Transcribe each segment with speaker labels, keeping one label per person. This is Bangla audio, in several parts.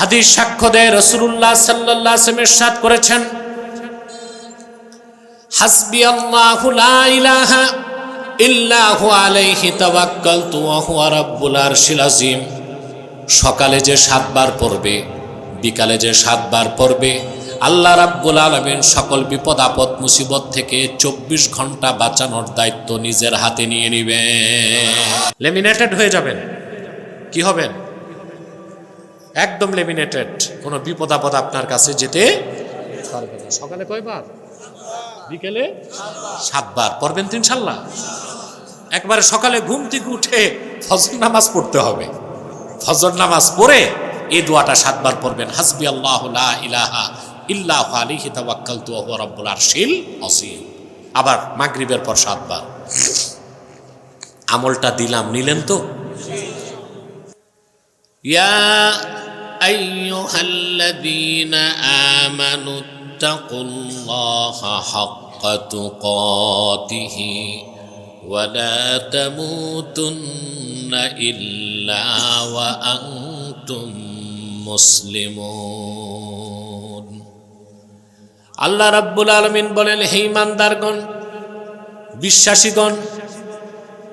Speaker 1: হাদিস সাক্ষ্য দেয় রসুল্লাহ সাল্লাহ সাদ করেছেন, হাসবি আল্লাহু ইলাহা ইল্লাহু আলাইহি তাওয়াক্কালতু ওয়া হুয়া রাব্বুল আরশিল আযীম। সকালে যে সাতবার পড়বে, বিকালে যে সাতবার পড়বে, আল্লাহ রাব্বুল আলামিন সকল বিপদ, আপদ, মুসিবত থেকে চব্বিশ ঘণ্টা বাঁচানোর দায়িত্ব নিজের হাতে নিয়ে নিবে লেমিনেটেড হয়ে যাবেন। কি হবেন? একদম লেমিনেটেড কোনো বিপদ আপদ আপনার কাছে যেতে পারবে না। সকালে কয়বার? বিকেলে? সাতবার। পড়বেন তো ইনশাল্লাহ। একবারে সকালে ঘুম থেকে উঠে ফজর নামাজ পড়তে হবে। ফজর নামাজ পড়ে এই দোয়াটা সাতবার পড়বেন। হাসবি আল্লাহ ইলাহা ইল্লাহ আলিহি তাওয়াক্কালতু ওয়া হুয়া রাব্বুল আরশিল আবার মাগরিবের পর সাতবার। আমলটা দিলাম নিলেন তো? ইয়া আইয়ুহাল্লাযীনা আমানু তাকুল্লাহা হাক্কা তুকাতিহি ولا تموتن إلا وأنتم মুসলিমুন আল্লাহ রাব্বুল আলমিন বলেন হে ইমানদারগণ বিশ্বাসীগণ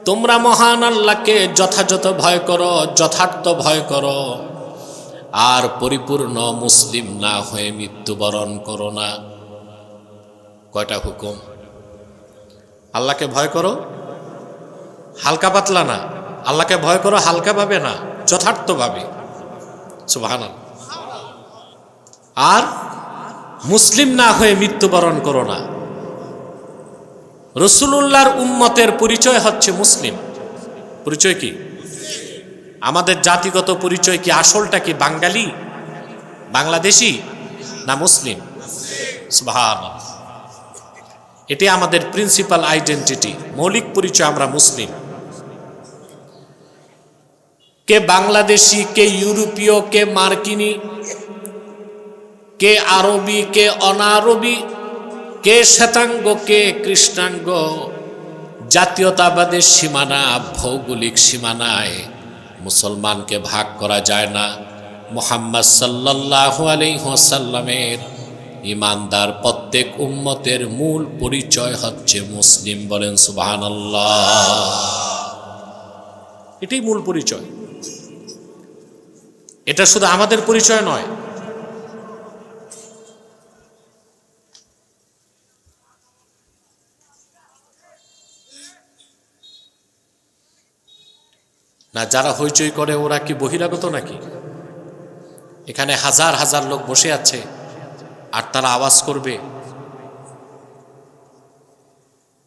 Speaker 1: তোমরা মহান আল্লাহকে যথাযথ ভয় করো যথার্থ ভয় করো আর পরিপূর্ণ মুসলিম না হয়ে মৃত্যুবরণ করো না। কয়টা হুকুম? আল্লাহকে ভয় করো? হালকা পাতলা না। আল্লাহকে ভয় করো, হালকাভাবে না, যথার্থভাবে। সুবাহান আর মুসলিম না হয়ে মৃত্যুবরণ করো না। রসুলুল্লাহর উম্মতের পরিচয় হচ্ছে মুসলিম। পরিচয় কি? আমাদের জাতিগত পরিচয় কি আসলটা কি বাঙালি? বাংলাদেশি না মুসলিম? এটি আমাদের প্রিন্সিপাল আইডেন্টিটি মৌলিক পরিচয় আমরা মুসলিম। কে বাংলাদেশি, কে ইউরোপীয়, কে মার্কিনী, কে আরবি, কে অনারবি, কে শ্বেতাঙ্গ, কে কৃষ্ণাঙ্গ, জাতীয়তাবাদের সীমানা, ভৌগোলিক সীমানায় মুসলমানকে ভাগ করা যায় না। মোহাম্মদ সাল্লাহ আলহ্লামের ইমানদার প্রত্যেক উম্মতের মূল পরিচয় হচ্ছে মুসলিম বলেন সুবাহান এটাই মূল পরিচয়। এটা শুধু আমাদের পরিচয় নয় না যারা হইচই করে, ওরা কি বহিরাগত নাকি? এখানে হাজার হাজার লোক বসে আছে, আর তারা আওয়াজ করবে।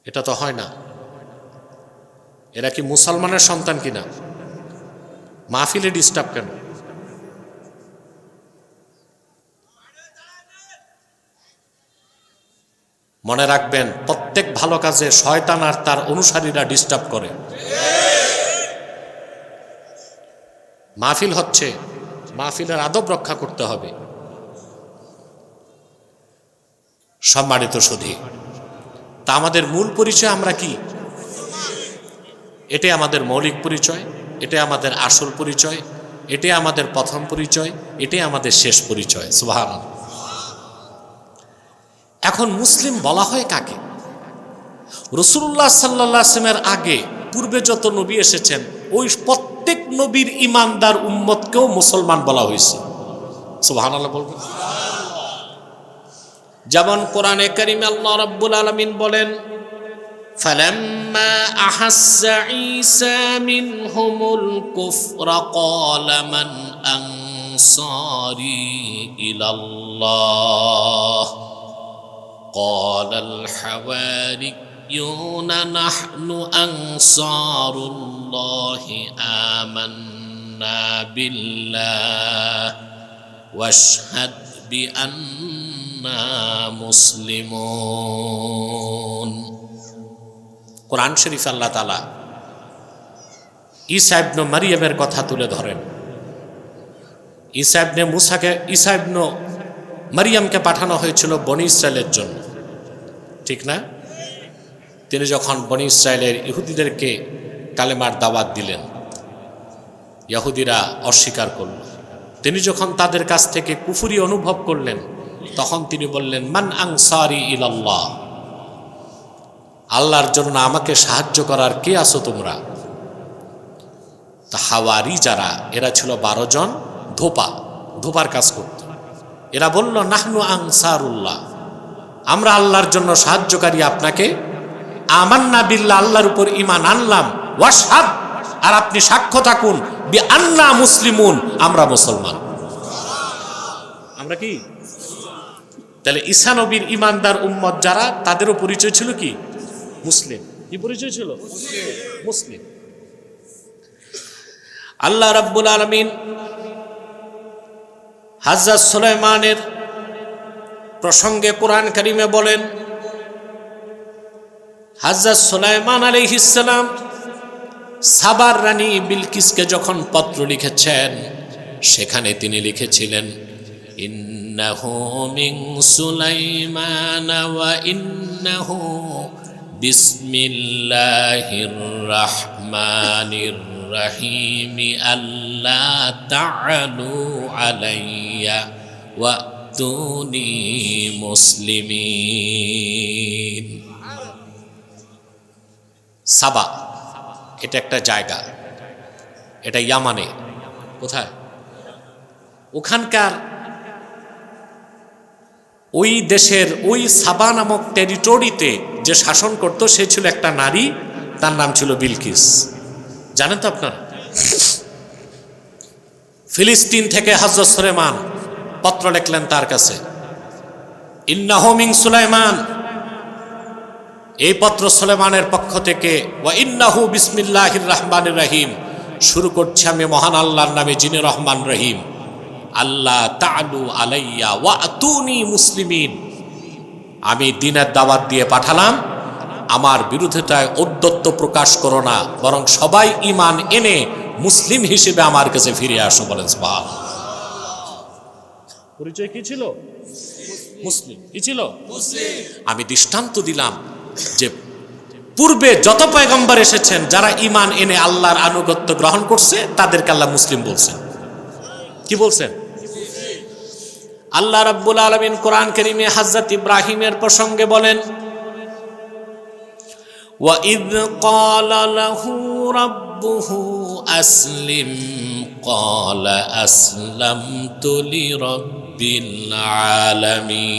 Speaker 1: এটা তো হয় না। এরা কি মুসলমানের সন্তান কিনা? মাহফিলে ডিস্টার্ব কেন? মনে রাখবেন, প্রত্যেক ভালো কাজে শয়তান আর তার অনুসারীরা ডিস্টার্ব করে। মাহফিল হচ্ছে, মাহফিলের আদব রক্ষা করতে হবে। সম্মানিত সুধী, তা আমাদের মূল পরিচয় আমরা কি? এটাই আমাদের মৌলিক পরিচয়, এটাই আমাদের আসল পরিচয়, এটাই আমাদের প্রথম পরিচয়, এটাই আমাদের শেষ পরিচয়। সুহান এখন মুসলিম বলা হয় কাকে? রসুল্লাহ সাল্লাহ আসলামের আগে পূর্বে যত নবী এসেছেন ওই প্রত্যেক নবীর ইমানদার উম্মতকেও মুসলমান বলা হয়েছে সুবাহান আল্লাহ বলবেন যেমন কোরআনে করিম আল্লাহ রাব্বুল আলামিন বলেন فلما أحس عيسى منهم الكفر قال من أنصاري إلى الله قال الحواريون نحن أنصار الله آمنا بالله واشهد بأننا مسلمون কোরআন শরীফ আল্লাহ তালা ইসাইবন মারিয়ামের কথা তুলে ধরেন ইসাইবনে মুসাকে ইসাইবন মারিয়ামকে পাঠানো হয়েছিল বনি ইসরায়েলের জন্য ঠিক না তিনি যখন বনি ইসরায়েলের ইহুদিদেরকে কালেমার দাওয়াত দিলেন, ইহুদিরা অস্বীকার করল। তিনি যখন তাদের কাছ থেকে কুফুরি অনুভব করলেন, তখন তিনি বললেন, মান আংসারি ইলাল্লাহ? আল্লাহর জন্য আমাকে সাহায্য করার কে আছো তোমরা? হাওয়ারি যারা, এরা ছিল বারো জন ধোপা, ধোপার কাজ করত। এরা বলল, নাহনু আংসারুল্লাহ আমরা আল্লাহর জন্য সাহায্যকারী আপনাকে আমান্না বিল্লাহ, আল্লাহর উপর ইমান আনলাম। ওয়াসাদ আর আপনি সাক্ষ্য থাকুন বি আন্না মুসলিমুন, আমরা মুসলমান। আমরা কি? তাহলে ঈসা নবীর ইমানদার উম্মত যারা, তাদেরও পরিচয় ছিল কি? মুসলিম। কি পরিচয় ছিল? মুসলিম। আল্লাহ রাব্বুল আলমিন হাজরত সুলাইমানের প্রসঙ্গে কোরআন কারিমে বলেন হাজরত সুলাইমান আলাইহিসসালাম সাবার রানী বিলকিসকে যখন পত্র লিখেছেন, সেখানে তিনি লিখেছিলেন, ইন্নাহু আলাইয়া মুসলিমিন। সাবা, এটা একটা জায়গা। এটা ইয়ামানে। কোথায়? ওখানকার ওই দেশের ওই সাবা নামক টেরিটরিতে যে শাসন করত, সে ছিল একটা নারী, তার নাম ছিল বিলকিস। জানেন তো আপনার? ফিলিস্তিন থেকে হজরত সুলেমান পত্র লিখলেন তার কাছে। ইন্নাহমিং সুলাইমান এই পত্র সুলেমানের পক্ষ থেকে ওয়া ইন্নাহু বিসমিল্লাহির রহমানির রহিম। শুরু করছি আমি মহান আল্লাহর নামে যিনি রহমান রহিম। আল্লাহ তালু আলাইয়া ওয়া আতুনি মুসলিমিন। আমি দিনের দাওয়াত দিয়ে পাঠালাম। আমার বিরুদ্ধতায় ঔদ্ধত্য প্রকাশ করো না বরং সবাই ইমান এনে মুসলিম হিসেবে আমার কাছে ফিরে আসো বলেন পরিচয় কি ছিল? মুসলিম। কি ছিল? আমি দৃষ্টান্ত দিলাম। যে পূর্বে যত পয়গম্বর এসেছেন যারা ইমান এনে আল্লাহর আনুগত্য গ্রহণ করছে তাদেরকে আল্লাহ মুসলিম বলছেন কি বলছেন আল্লাহ রাব্বুল আলমিন কোরআন করিমে হাজরত ইব্রাহিমের প্রসঙ্গে বলেন وَإِذْ قَالَ لَهُ رَبُّهُ أَسْلِمْ قَالَ أَسْلَمْتُ لِرَبِّ الْعَالَمِينَ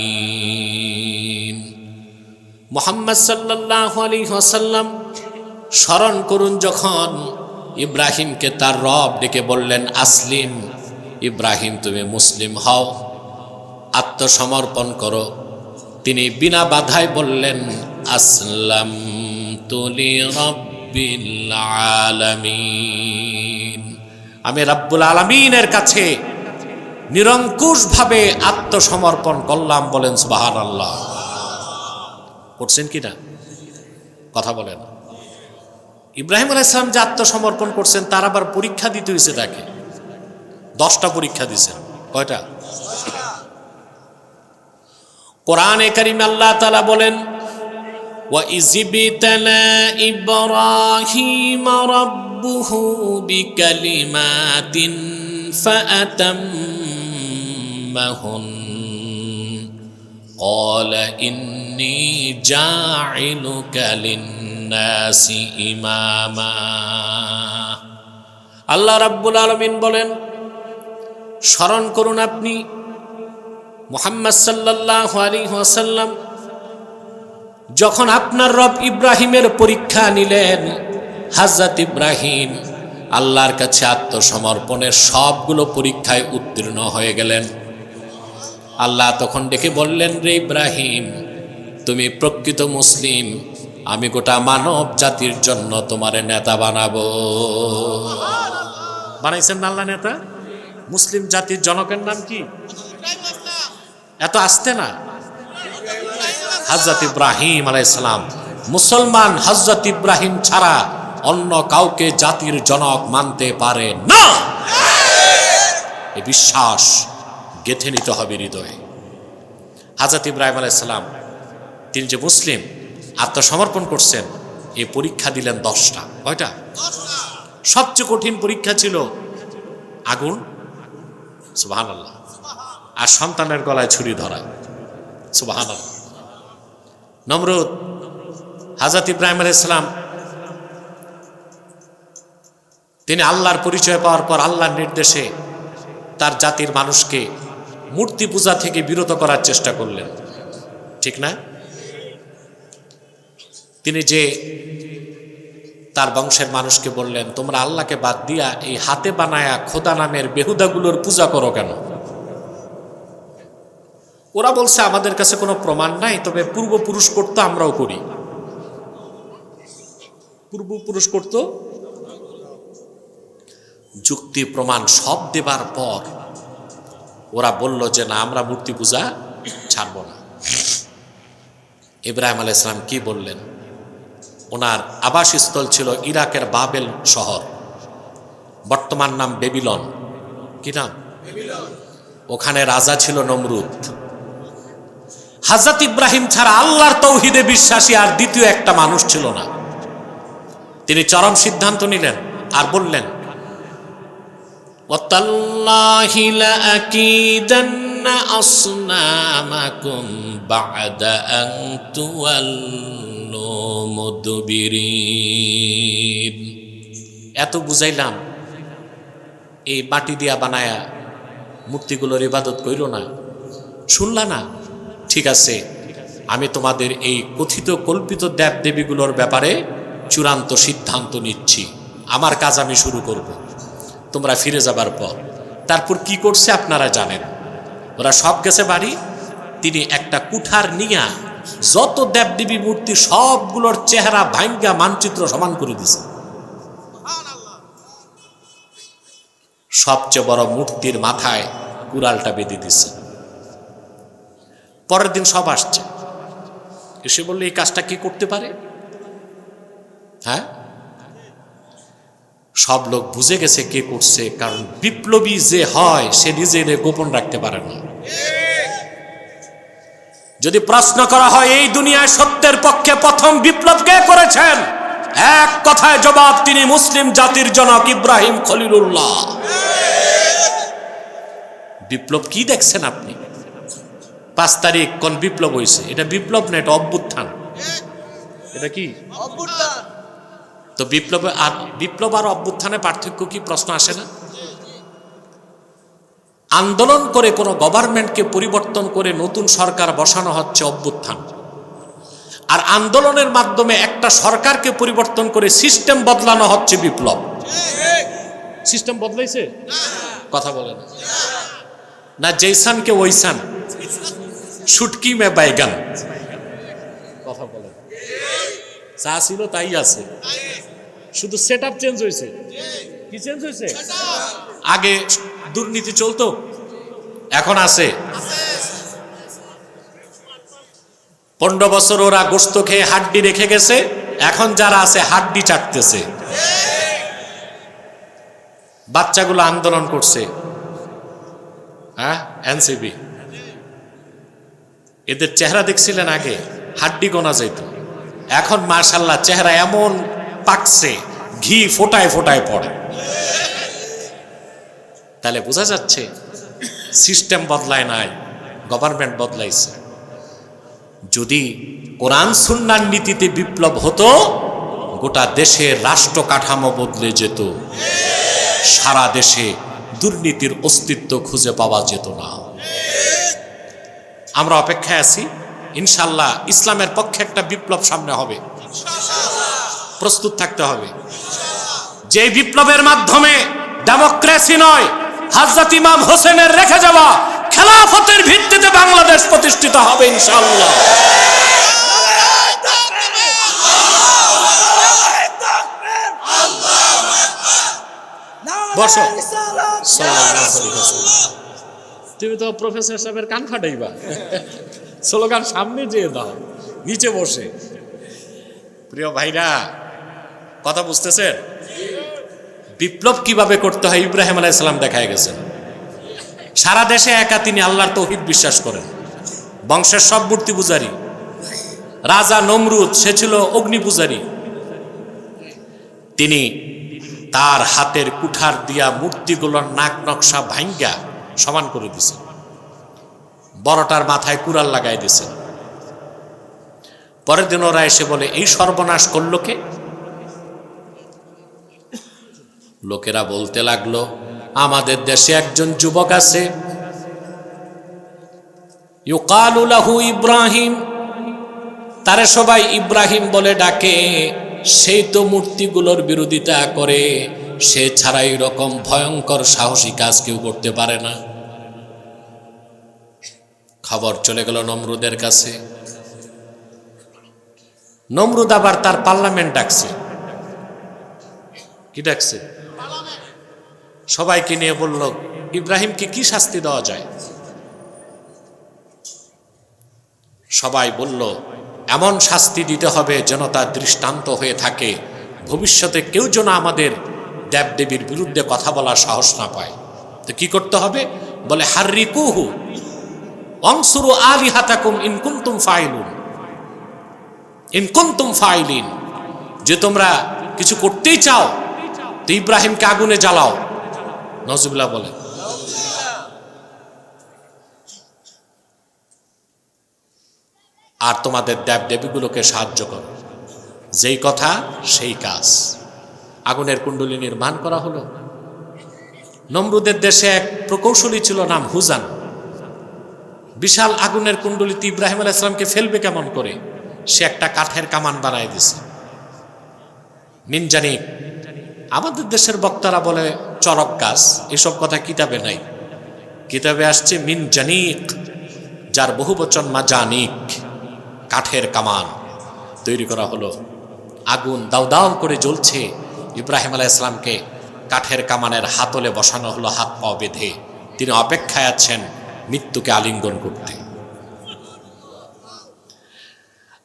Speaker 1: মোহাম্মদ সাল্লাহ আলী হাসাল্লাম স্মরণ করুন যখন ইব্রাহিমকে তার রব ডেকে বললেন, আসলিম, ইব্রাহিম, তুমি মুসলিম হও, আত্মসমর্পণ করো। তিনি বিনা বাধায় বললেন, আসলাম তুলি রব্বিল আমি রব্বুল আলমিনের কাছে নিরঙ্কুশভাবে আত্মসমর্পণ করলাম, বলেন সুবাহান আল্লাহ করছেন কি না কথা বলেন ইব্রাহিম আলাইসলাম যে আত্মসমর্পণ করছেন তার আবার পরীক্ষা দিতে হয়েছে তাকে দশটা পরীক্ষা দিছেন কয়টা কোরআনে করিম আল্লাহ তালা বলেন وَإِذِ ابْتَلَى إِبْرَاهِيمَ رَبُّهُ بِكَلِمَاتٍ فَأَتَمَّهُنَّ قال إني ইন্নি জাইনুকালিন্নাসি ইমামা। আল্লাহ রাব্বুল আলমিন বলেন, স্মরণ করুন আপনি মোহাম্মদ সাল্লাহ আলী ওয়াসাল্লাম, যখন আপনার রব ইব্রাহিমের পরীক্ষা নিলেন হাজরত ইব্রাহিম আল্লাহর কাছে আত্মসমর্পণের সবগুলো পরীক্ষায় উত্তীর্ণ হয়ে গেলেন। আল্লাহ তখন ডেকে বললেন, রে ইব্রাহিম তুমি প্রকৃত মুসলিম, আমি গোটা মানব জাতির জন্য তোমার নেতা বানাবো। বানাইছেন আল্লাহ নেতা? মুসলিম জাতির জনকের নাম কি? এত আসতে না। হজরত ইব্রাহিম আলাইসালাম মুসলমান হজরত ইব্রাহিম ছাড়া অন্য কাউকে জাতির জনক মানতে পারে না। এই বিশ্বাস গেথে নিতে হবে হৃদয়ে। হাজরত ইব্রাহিম আলাইসালাম তিনি যে মুসলিম, আত্মসমর্পণ করছেন, এই পরীক্ষা দিলেন দশটা। কয়টা? সবচেয়ে কঠিন পরীক্ষা ছিল আগুন। আল্লাহ আর সন্তানের গলায় ছুরি ধরা। সুবাহান নমরুদ হাজরত ইব্রাহিম আলাইহিস সালাম, তিনি আল্লাহর পরিচয় পাওয়ার পর আল্লাহর নির্দেশে তার জাতির মানুষকে মূর্তি পূজা থেকে বিরত করার চেষ্টা করলেন। ঠিক না? তিনি যে তার বংশের মানুষকে বললেন, তোমরা আল্লাহকে বাদ দিয়া এই হাতে বানায়া খোদা নামের বেহুদাগুলোর পূজা করো কেন? ওরা বলছে, আমাদের কাছে কোনো প্রমাণ নাই, তবে পূর্বপুরুষ করতো আমরাও করি। পূর্বপুরুষ করতো? যুক্তি প্রমাণ সব দেবার পর ওরা বলল যে, না, আমরা মূর্তি পূজা ছাড়ব না। ইব্রাহিম আলাহ ইসলাম কি বললেন? ওনার আবাসস্থল ছিল ইরাকের বাবেল শহর। বর্তমান নাম বেবিলন। কি নাম? ওখানে রাজা ছিল নমরুদ। হাজরত ইব্রাহিম ছাড়া আল্লাহর তৌহিদে বিশ্বাসী আর দ্বিতীয় একটা মানুষ ছিল না। তিনি চরম সিদ্ধান্ত নিলেন আর বললেন অসনামাকুম বাদা আন তুয়াল এত বুঝাইলাম, এই মাটি দিয়া বানায়া মূর্তিগুলোর ইবাদত কইল না। শুনলা না? ঠিক আছে, আমি তোমাদের এই কথিত কল্পিত দেব দেবীগুলোর ব্যাপারে চূড়ান্ত সিদ্ধান্ত নিচ্ছি। আমার কাজ আমি শুরু করব। তোমরা ফিরে যাবার পর। তারপর কি করছে আপনারা জানেন। ওরা সব গেছে বাড়ি, তিনি একটা কুঠার নিয়া যত দেবদেবী মূর্তি সবগুলোর চেহারা ভাঙ্গা মানচিত্র সমান করে দিছে। সবচেয়ে বড় মূর্তির মাথায় কুড়ালটা বেঁধে দিছে। পরের দিন সব আসছে। এসে বললে, এই কাজটা কি করতে পারে? হ্যাঁ? সব লোক বুঝে গেছে কে করছে, কারণ বিপ্লবী যে হয়, সে নিজের গোপন রাখতে পারে না। যদি প্রশ্ন করা হয় এই দুনিয়ায় সত্যের পক্ষে প্রথম বিপ্লব কে করেছেন? এক কথায় জবাব তিনি মুসলিম জাতির জনক ইব্রাহিম খলিলুল্লাহ। বিপ্লব কি দেখছেন আপনি? পাঁচ তারিখ কোন বিপ্লব হয়েছে এটা বিপ্লব না এটা অভ্যুত্থান? এটা কি? তো বিপ্লব আর বিপ্লব আর অভ্যুত্থানে পার্থক্য কি? প্রশ্ন আসে না? আন্দোলন করে কোনো গভর্নমেন্টকে পরিবর্তন করে নতুন সরকার বসানো হচ্ছে অভ্যুত্থান। আর আন্দোলনের মাধ্যমে একটা সরকারকে পরিবর্তন করে সিস্টেম বদলানো হচ্ছে বিপ্লব। সিস্টেম বদলাইছে? কথা বলে না। না জৈসানকে ওইসান। সুটকি মে বাইগান। কথা বলে যা ছিল তাই আছে। শুধু সেট আপ চেঞ্জ হয়েছে কি চেঞ্জ হয়েছে আগে দুর্নীতি চলতো? এখন আছে। পনেরো বছর ওরা গোস্ত খেয়ে হাড্ডি রেখে গেছে, এখন যারা আছে হাড্ডি চাটতেছে। বাচ্চাগুলো আন্দোলন করছে। হ্যাঁ এনসিবি এদের চেহারা দেখছিলেন আগে, হাড্ডি গোনা যেত এখন মার্শাল্লাহ চেহারা এমন পাকছে, ঘি ফোটায় ফোটায় পড়ে। তাহলে বোঝা যাচ্ছে সিস্টেম বদলায় নাই গভর্নমেন্ট বদলাইছে। যদি কোরআন সুন্নার নীতিতে বিপ্লব হতো, গোটা দেশের রাষ্ট্র কাঠামো বদলে যেত। সারা দেশে দুর্নীতির অস্তিত্ব খুঁজে পাওয়া যেত না। আমরা অপেক্ষায় আছি ইনশাল্লাহ ইসলামের পক্ষে একটা বিপ্লব সামনে হবে। প্রস্তুত থাকতে হবে। যে বিপ্লবের মাধ্যমে ডেমোক্রেসি নয় হাজরত ইমাম হোসেনের রেখে যাওয়া খেলাফতের ভিত্তিতে বাংলাদেশ প্রতিষ্ঠিত হবে ইনশাল্লাহ বসো। তুমি তো প্রফেসর সাহেবের কান ফাটাইবা। স্লোগান সামনে যেয়ে দাও, নিচে বসে। প্রিয় ভাইরা, কথা বুঝতেছেন? বিপ্লব কীভাবে করতে হয় ইব্রাহিম আলাইসালাম দেখায় গেছেন। সারা দেশে একা তিনি আল্লাহর তৌহিদ বিশ্বাস করেন। বংশের সব মূর্তি পূজারী। রাজা নমরুদ, সে ছিল অগ্নি পূজারী। তিনি তার হাতের কুঠার দিয়া মূর্তিগুলোর নাক নকশা ভাঙ্গা সমান করে দিছে বড়টার মাথায় কুড়াল লাগাই দিছে পরের দিন ওরা এসে বলে, এই সর্বনাশ করল কে? লোকেরা বলতে লাগল, আমাদের দেশে একজন যুবক আছে। ইউকালু লাহু ইব্রাহিম। তারে সবাই ইব্রাহিম বলে ডাকে, সেই তো মূর্তিগুলোর বিরোধিতা করে, সে ছাড়া এরকম ভয়ঙ্কর সাহসী কাজ কেউ করতে পারে না। খবর চলে গেল নমরুদের কাছে। নমরুদ আবার তার পার্লামেন্ট ডাকছে। কি ডাকছে? সবাইকে নিয়ে বলল, ইব্রাহিমকে কি শাস্তি দেওয়া যায়? সবাই বলল, এমন শাস্তি দিতে হবে যেন তার দৃষ্টান্ত হয়ে থাকে। ভবিষ্যতে কেউ যেন আমাদের দেবদেবীর বিরুদ্ধে কথা বলার সাহস না পায়। তো কি করতে হবে? বলে হার্রি কুহু অংসুরু আলি হাতাকুম ইনকুন্তুম ফাইলুন। ইনকুন্তুম ফাইলিন। যে তোমরা কিছু করতেই চাও, তো ইব্রাহিমকে আগুনে জ্বালাও। নজরুল্লাহ বলে। আর তোমাদের দেব দেবীগুলোকে সাহায্য করো। যেই কথা, সেই কাজ। আগুনের কুণ্ডলী নির্মাণ করা হলো। নমরুদের দেশে এক প্রকৌশলী ছিল, নাম হুজান। বিশাল আগুনের কুণ্ডলিতে ইব্রাহিম আলাহ ইসলামকে ফেলবে কেমন করে? সে একটা কাঠের কামান বানায় দিছে। মিনজানিক। আমাদের দেশের বক্তারা বলে চরক গাছ, এসব কথা কিতাবে নাই। কিতাবে আসছে, মিন জানিক, যার বহু বচন মাজানিক কাঠের কামান। তৈরি করা হলো। আগুন দাউ দাউ করে জ্বলছে। ইব্রাহিম আলাহ ইসলামকে কাঠের কামানের হাতলে বসানো হলো, হাত পা বেঁধে। তিনি অপেক্ষায় আছেন মৃত্যুকে আলিঙ্গন করতে।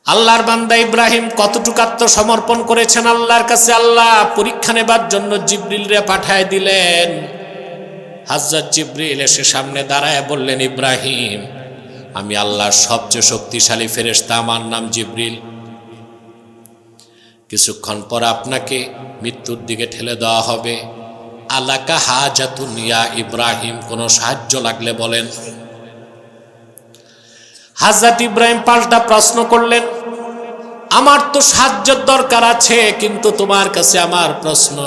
Speaker 1: আল্লাহর বান্দা ইব্রাহিম কতটুকু আত্মসমর্পণ করেছেন আল্লাহর কাছে? আল্লাহ পরীক্ষা নেবার জন্য জিব্রিল রে পাঠায় দিলেন। হাজরত জিব্রিল এসে সামনে দাঁড়ায় বললেন, ইব্রাহিম, আমি আল্লাহর সবচেয়ে শক্তিশালী ফেরেশতা, আমার নাম জিব্রিল। কিছুক্ষণ পর আপনাকে মৃত্যুর দিকে ঠেলে দেওয়া হবে। আলাকা হাজাতুন ইয়া ইব্রাহিম, কোনো সাহায্য লাগলে বলেন। হাজরত ইব্রাহিম পাল্টা প্রশ্ন করলেন, আমার তো সাহায্যের দরকার আছে, কিন্তু তোমার কাছে আমার প্রশ্ন,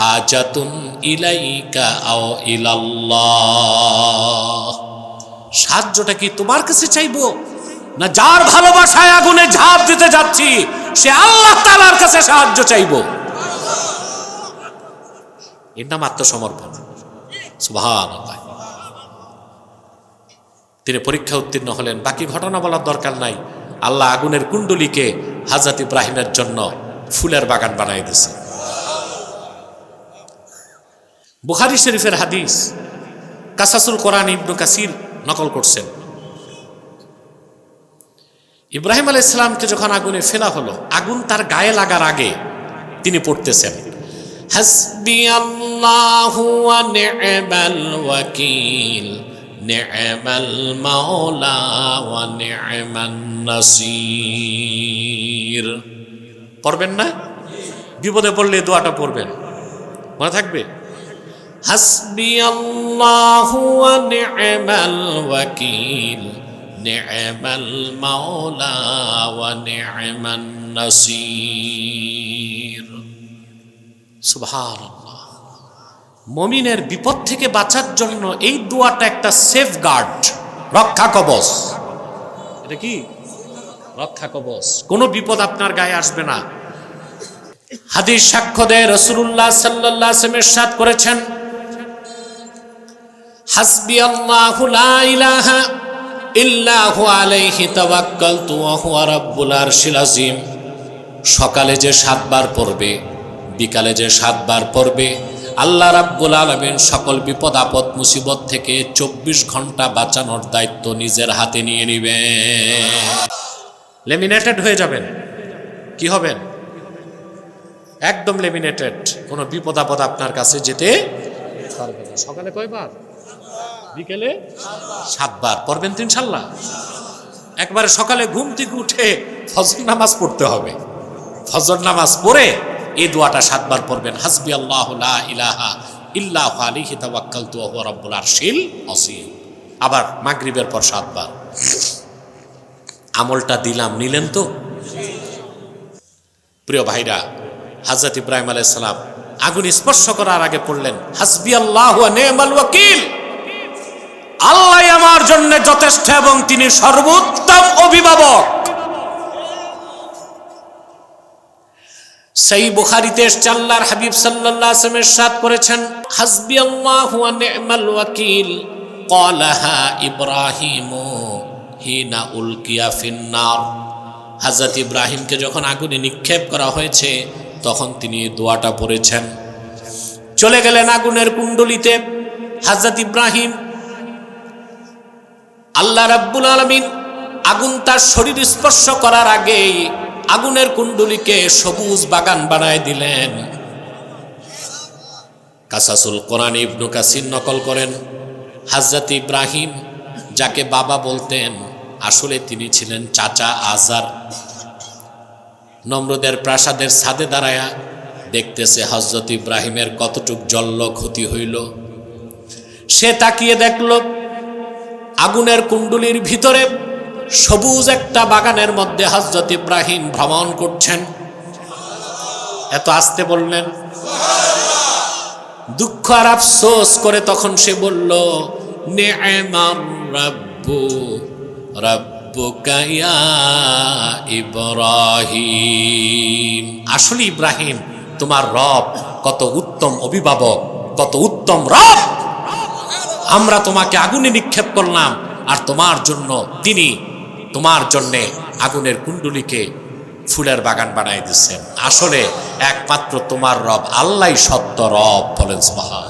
Speaker 1: হাজাতুন ইলাইকা আও ইলাল্লাহ। সাহায্যটা কি তোমার কাছে চাইব? না যার ভালোবাসায় আগুনে ঝাঁপ দিতে যাচ্ছি, সে আল্লাহ তালার কাছে সাহায্য চাইব? এর নাম আত্মসমর্পণ। সুভান তিনি পরীক্ষা উত্তীর্ণ হলেন। বাকি ঘটনা বলার দরকার নাই। আল্লাহ আগুনের কুণ্ডলিকে হাজাত ইব্রাহিমের জন্য ফুলের বাগান বানাই দিছে বুখারি শরীফের হাদিস কাসাসুল কোরআন ইবনু কাসির নকল করছেন। ইব্রাহিম আলাহ ইসলামকে যখন আগুনে ফেলা হলো, আগুন তার গায়ে লাগার আগে তিনি পড়তেছেন, হাসবি আল্লাহু ওয়া নি'মাল ওয়াকিল। মাওলা ওয়া নি'মান নাসির। পড়বেন না? বিপদে পড়লে দোয়াটা পড়বেন। মনে থাকবে? হাসবি আল্লাহু নি'মাল ওয়াকিল। নি'মাল মাওলা ওয়া নি'মান সুবহানাল্লাহ। মমিনের বিপদ থেকে বাঁচার জন্য এই দোয়াটা একটা সেফ গার্ড রক্ষা কবচ। এটা কি? রক্ষা কবচ। কোনো বিপদ আপনার গায়ে আসবে না। হাদিস সাক্ষ্য দেয় রসুল্লাহ সাল্লাহ সাদ করেছেন, হাসবি আল্লাহু ইল্লাহু আলাইহি তাওয়াক্কালতু ওয়া হুয়া রাব্বুল আরশিল সকালে যে সাতবার পড়বে, বিকালে যে সাতবার পড়বে আল্লাহ রাব্বুল আলামিন সকল বিপদ, আপদ, মুসিবত থেকে চব্বিশ ঘণ্টা বাঁচানোর দায়িত্ব নিজের হাতে নিয়ে নিবে লেমিনেটেড হয়ে যাবেন। কি হবেন? একদম লেমিনেটেড কোনো বিপদ, আপদ আপনার কাছে যেতে পারবে না। সকালে কয়বার? বিকেলে? সাতবার। পড়বেন তো ইনশাল্লাহ। একবারে সকালে ঘুম থেকে উঠে ফজর নামাজ পড়তে হবে। ফজর নামাজ পড়ে এই দোয়াটা সাতবার পড়বেন। হাসবি আল্লাহ ইলাহা ইল্লাহ আলিহি তাওয়াক্কালতু ওয়া হুয়া রাব্বুল আরশিল আসীম আবার মাগরিবের পর সাতবার। আমলটা দিলাম, নিলেন তো? প্রিয় ভাইরা হাজরত ইব্রাহিম আলাইহিস সালাম আগুন স্পর্শ করার আগে পড়লেন, হাসবি আল্লাহ ওয়াকিল। আল্লাহ আমার জন্য যথেষ্ট এবং তিনি সর্বোত্তম অভিভাবক। সেই বুখারিতে এসছে, আল্লাহর হাবিব সাল্লাল্লাহু আলাইহি ওয়াসাল্লাম ইরশাদ করেছেন হাসবি আল্লাহু ওয়া নি'মাল ওয়াকিল। ক্বালাহা ইব্রাহিম হিনা উলকিয়া ফিন্নার। হযরত ইব্রাহিমকে যখন আগুনে নিক্ষেপ করা হয়েছে, তখন তিনি দোয়াটা পড়েছেন। চলে গেলেন আগুনের কুণ্ডলিতে। হযরত ইব্রাহিম, আল্লাহ রাব্বুল আলামিন, আগুন তার শরীর স্পর্শ করার আগেই আগুনের কুণ্ডলিকে সবুজ বাগান বানায় দিলেন। কাসাসুল কোরআন ইবনু কাসির নকল করেন। হাজরত ইব্রাহিম, যাকে বাবা বলতেন, আসলে তিনি ছিলেন চাচা আজার নম্রদের প্রাসাদের ছাদে দাঁড়ায়া দেখতেছে হজরত ইব্রাহিমের কতটুক জল্ল ক্ষতি হইল। সে তাকিয়ে দেখল, আগুনের কুণ্ডুলির ভিতরে সবুজ একটা বাগানের মধ্যে হজরত ইব্রাহিম ভ্রমণ করছেন। এত আসতে বললেন, দুঃখ আর আফসোস করে তখন সে বলল ইয়া ইব্রাহিম। আসলে ইব্রাহিম, তোমার রব কত উত্তম অভিভাবক, কত উত্তম রব। আমরা তোমাকে আগুনে নিক্ষেপ করলাম, আর তোমার জন্য তিনি তোমার জন্যে আগুনের কুণ্ডুলিকে ফুলের বাগান বানাই দিচ্ছেন। আসলে একমাত্র তোমার রব আল্লাহ সত্য রব বলেন সুবহান